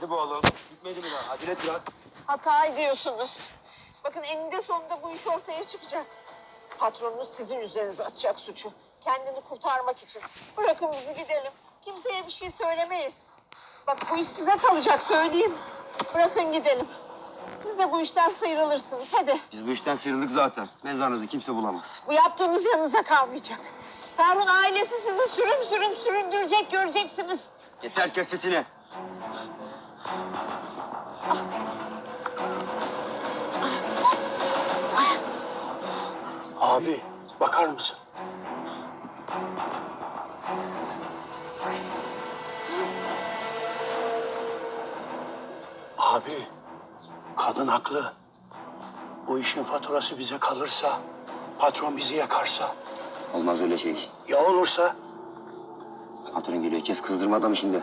Hadi be oğlum. Gitmedi mi daha? Acele et biraz. Hata ediyorsunuz. Bakın eninde sonunda bu iş ortaya çıkacak. Patronunuz sizin üzerinize atacak suçu. Kendini kurtarmak için. Bırakın bizi gidelim. Kimseye bir şey söylemeyiz. Bak bu iş size kalacak söyleyeyim. Bırakın gidelim. Siz de bu işten sıyrılırsınız. Hadi. Biz bu işten sıyrıldık zaten. Mezarınızı kimse bulamaz. Bu yaptığınız yanınıza kalmayacak. Tarhun ailesi sizi sürüm sürüm süründürecek göreceksiniz. Yeter kes sesini. Abi bakar mısın? Abi kadın haklı. Bu işin faturası bize kalırsa, patron bizi yakarsa, Olmaz öyle şey. ya olursa Patron geliyor. Kes kızdırma adamı şimdi.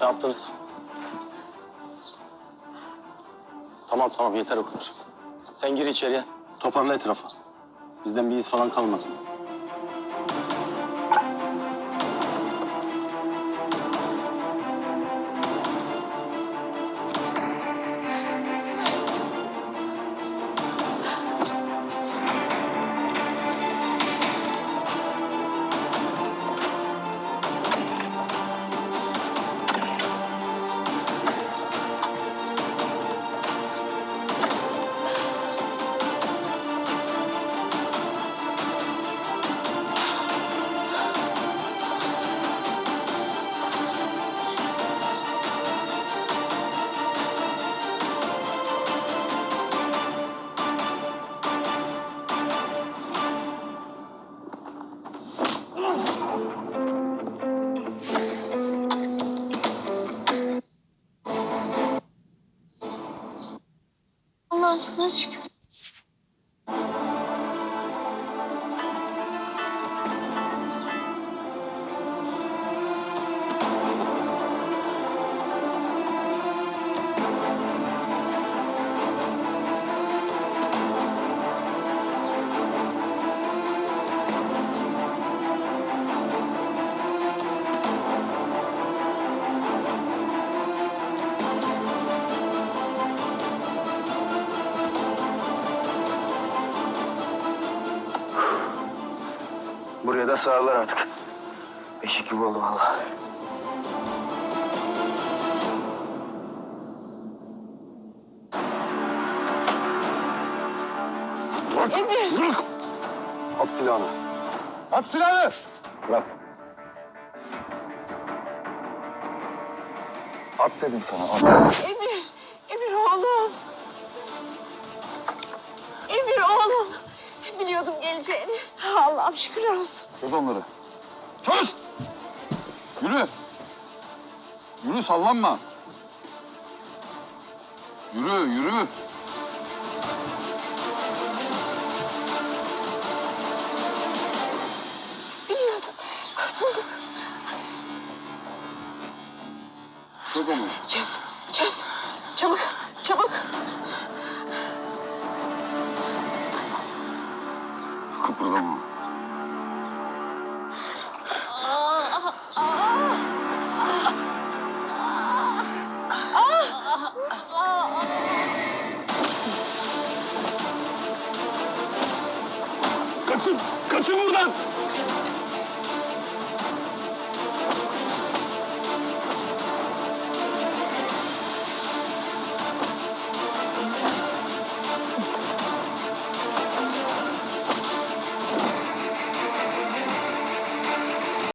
Ne yaptınız? Tamam tamam yeter o kadar. Sen gir içeriye. Toparla etrafı. Bizden bir iz falan kalmasın. Allah'ım şükür. Buraya da sığarlar artık. Beşik gibi oldu vallahi. Emir. At silahını. At silahını! Bırak. At dedim sana at. Emir geleceğini. Allah'ım şükürler olsun. Çöz onları. Çöz! Yürü. Yürü sallanma. Yürü yürü. Biliyordum. Kurtulduk. Çöz onu. Çöz. Çöz. Çabuk. Çabuk. Kıpırdama. Kaçın! Kaçın buradan!